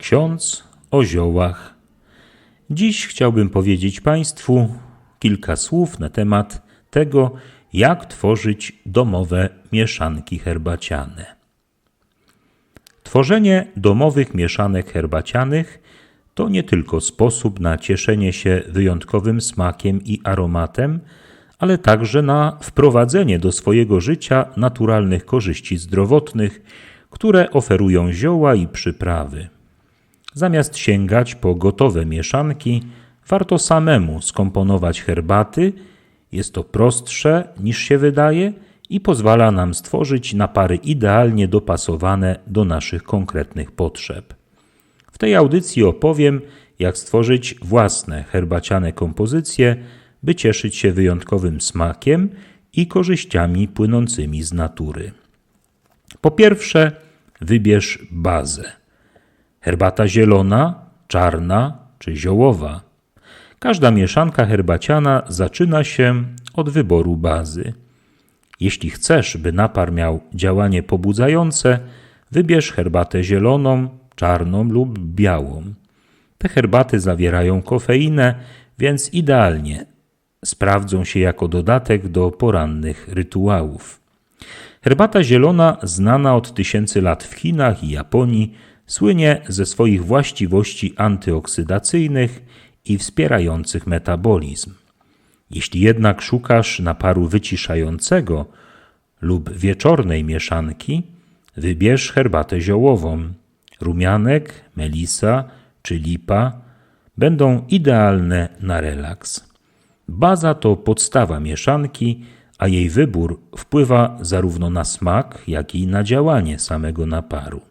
Ksiądz o ziołach. Dziś chciałbym powiedzieć Państwu kilka słów na temat tego, jak tworzyć domowe mieszanki herbaciane. Tworzenie domowych mieszanek herbacianych to nie tylko sposób na cieszenie się wyjątkowym smakiem i aromatem, ale także na wprowadzenie do swojego życia naturalnych korzyści zdrowotnych, które oferują zioła i przyprawy. Zamiast sięgać po gotowe mieszanki, warto samemu skomponować herbaty. Jest to prostsze niż się wydaje i pozwala nam stworzyć napary idealnie dopasowane do naszych konkretnych potrzeb. W tej audycji opowiem, jak stworzyć własne herbaciane kompozycje, by cieszyć się wyjątkowym smakiem i korzyściami płynącymi z natury. Po pierwsze, wybierz bazę. Herbata zielona, czarna czy ziołowa. Każda mieszanka herbaciana zaczyna się od wyboru bazy. Jeśli chcesz, by napar miał działanie pobudzające, wybierz herbatę zieloną, czarną lub białą. Te herbaty zawierają kofeinę, więc idealnie sprawdzą się jako dodatek do porannych rytuałów. Herbata zielona, znana od tysięcy lat w Chinach i Japonii, słynie ze swoich właściwości antyoksydacyjnych i wspierających metabolizm. Jeśli jednak szukasz naparu wyciszającego lub wieczornej mieszanki, wybierz herbatę ziołową. Rumianek, melisa czy lipa będą idealne na relaks. Baza to podstawa mieszanki, a jej wybór wpływa zarówno na smak, jak i na działanie samego naparu.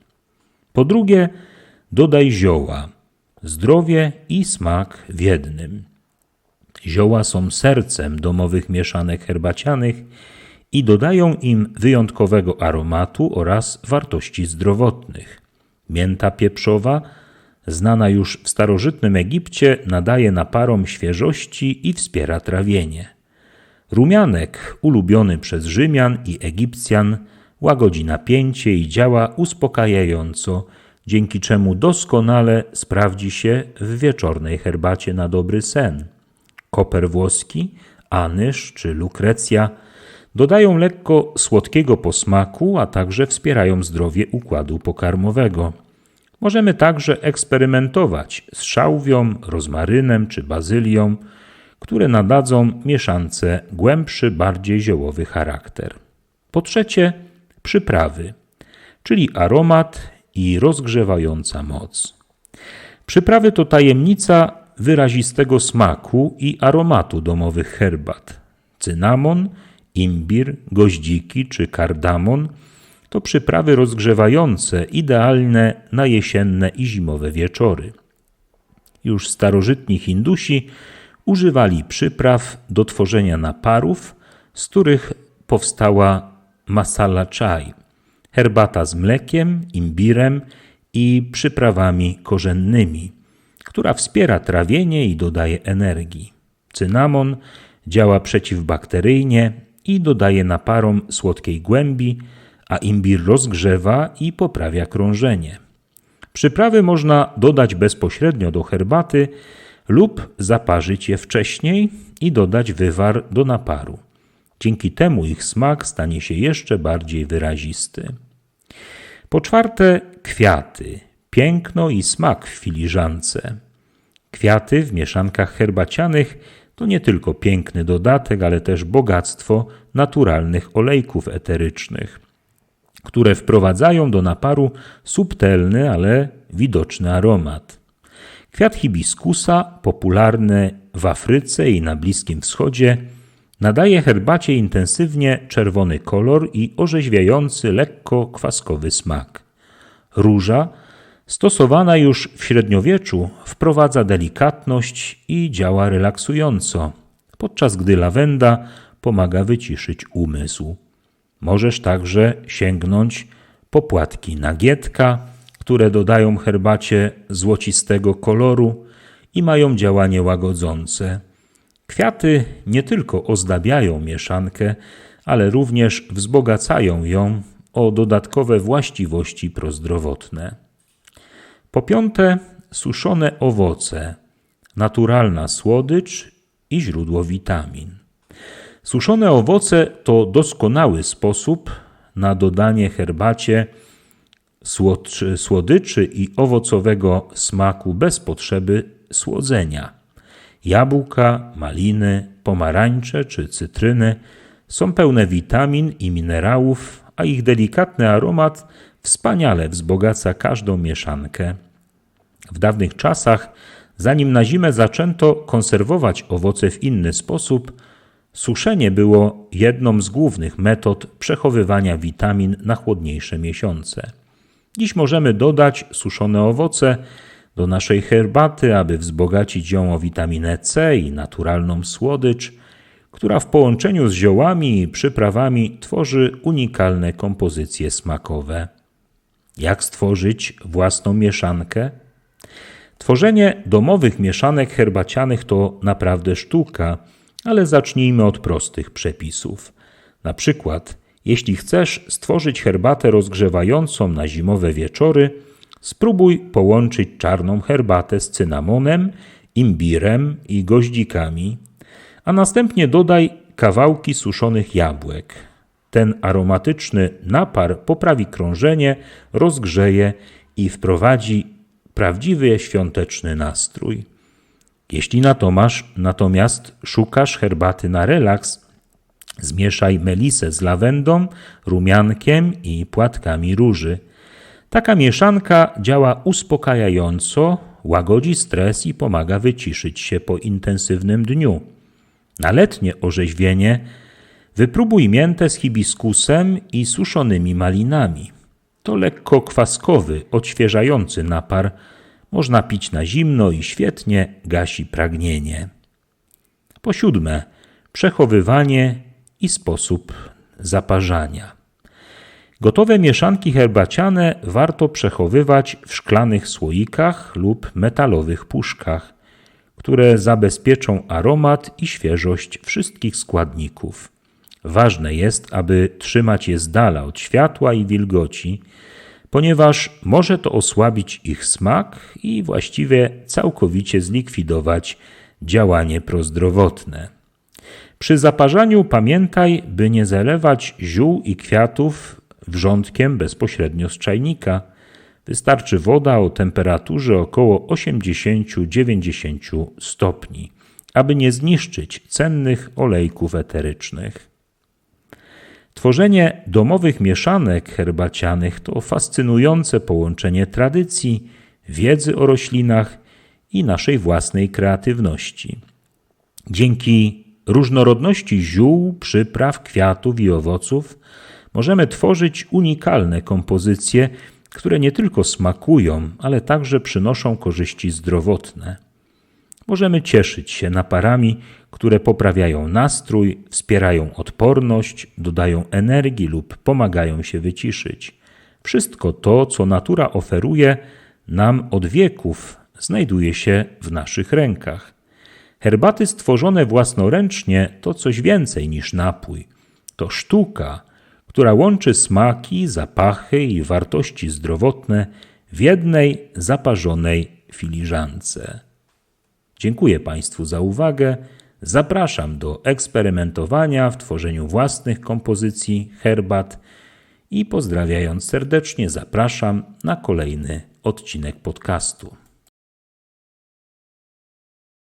Po drugie, dodaj zioła, zdrowie i smak w jednym. Zioła są sercem domowych mieszanek herbacianych i dodają im wyjątkowego aromatu oraz wartości zdrowotnych. Mięta pieprzowa, znana już w starożytnym Egipcie, nadaje naparom świeżości i wspiera trawienie. Rumianek, ulubiony przez Rzymian i Egipcjan, łagodzi napięcie i działa uspokajająco, dzięki czemu doskonale sprawdzi się w wieczornej herbacie na dobry sen. Koper włoski, anyż czy lukrecja dodają lekko słodkiego posmaku, a także wspierają zdrowie układu pokarmowego. Możemy także eksperymentować z szałwią, rozmarynem czy bazylią, które nadadzą mieszance głębszy, bardziej ziołowy charakter. Po trzecie, przyprawy, czyli aromat i rozgrzewająca moc. Przyprawy to tajemnica wyrazistego smaku i aromatu domowych herbat. Cynamon, imbir, goździki czy kardamon to przyprawy rozgrzewające, idealne na jesienne i zimowe wieczory. Już starożytni Hindusi używali przypraw do tworzenia naparów, z których powstała masala chai, herbata z mlekiem, imbirem i przyprawami korzennymi, która wspiera trawienie i dodaje energii. Cynamon działa przeciwbakteryjnie i dodaje naparom słodkiej głębi, a imbir rozgrzewa i poprawia krążenie. Przyprawy można dodać bezpośrednio do herbaty lub zaparzyć je wcześniej i dodać wywar do naparu. Dzięki temu ich smak stanie się jeszcze bardziej wyrazisty. Po czwarte, kwiaty. Piękno i smak w filiżance. Kwiaty w mieszankach herbacianych to nie tylko piękny dodatek, ale też bogactwo naturalnych olejków eterycznych, które wprowadzają do naparu subtelny, ale widoczny aromat. Kwiat hibiskusa, popularny w Afryce i na Bliskim Wschodzie, Nadaje herbacie intensywnie czerwony kolor i orzeźwiający, lekko kwaskowy smak. Róża, stosowana już w średniowieczu, wprowadza delikatność i działa relaksująco, podczas gdy lawenda pomaga wyciszyć umysł. Możesz także sięgnąć po płatki nagietka, które dodają herbacie złocistego koloru i mają działanie łagodzące. Kwiaty nie tylko ozdabiają mieszankę, ale również wzbogacają ją o dodatkowe właściwości prozdrowotne. Po piąte, suszone owoce, naturalna słodycz i źródło witamin. Suszone owoce to doskonały sposób na dodanie herbacie słodyczy i owocowego smaku bez potrzeby słodzenia. Jabłka, maliny, pomarańcze czy cytryny są pełne witamin i minerałów, a ich delikatny aromat wspaniale wzbogaca każdą mieszankę. W dawnych czasach, zanim na zimę zaczęto konserwować owoce w inny sposób, suszenie było jedną z głównych metod przechowywania witamin na chłodniejsze miesiące. Dziś możemy dodać suszone owoce do naszej herbaty, aby wzbogacić ją o witaminę C i naturalną słodycz, która w połączeniu z ziołami i przyprawami tworzy unikalne kompozycje smakowe. Jak stworzyć własną mieszankę? Tworzenie domowych mieszanek herbacianych to naprawdę sztuka, ale zacznijmy od prostych przepisów. Na przykład, jeśli chcesz stworzyć herbatę rozgrzewającą na zimowe wieczory, spróbuj połączyć czarną herbatę z cynamonem, imbirem i goździkami, a następnie dodaj kawałki suszonych jabłek. Ten aromatyczny napar poprawi krążenie, rozgrzeje i wprowadzi prawdziwy świąteczny nastrój. Jeśli natomiast szukasz herbaty na relaks, zmieszaj melisę z lawendą, rumiankiem i płatkami róży. Taka mieszanka działa uspokajająco, łagodzi stres i pomaga wyciszyć się po intensywnym dniu. Na letnie orzeźwienie wypróbuj miętę z hibiskusem i suszonymi malinami. To lekko kwaskowy, odświeżający napar. Można pić na zimno i świetnie gasi pragnienie. Po siódme, przechowywanie i sposób zaparzania. Gotowe mieszanki herbaciane warto przechowywać w szklanych słoikach lub metalowych puszkach, które zabezpieczą aromat i świeżość wszystkich składników. Ważne jest, aby trzymać je z dala od światła i wilgoci, ponieważ może to osłabić ich smak i właściwie całkowicie zlikwidować działanie prozdrowotne. Przy zaparzaniu pamiętaj, by nie zalewać ziół i kwiatów wrzątkiem bezpośrednio z czajnika. Wystarczy woda o temperaturze około 80-90 stopni, aby nie zniszczyć cennych olejków eterycznych. Tworzenie domowych mieszanek herbacianych to fascynujące połączenie tradycji, wiedzy o roślinach i naszej własnej kreatywności. Dzięki różnorodności ziół, przypraw, kwiatów i owoców możemy tworzyć unikalne kompozycje, które nie tylko smakują, ale także przynoszą korzyści zdrowotne. Możemy cieszyć się naparami, które poprawiają nastrój, wspierają odporność, dodają energii lub pomagają się wyciszyć. Wszystko to, co natura oferuje nam od wieków, znajduje się w naszych rękach. Herbaty stworzone własnoręcznie to coś więcej niż napój. To sztuka, która łączy smaki, zapachy i wartości zdrowotne w jednej zaparzonej filiżance. Dziękuję Państwu za uwagę. Zapraszam do eksperymentowania w tworzeniu własnych kompozycji herbat i pozdrawiając serdecznie zapraszam na kolejny odcinek podcastu.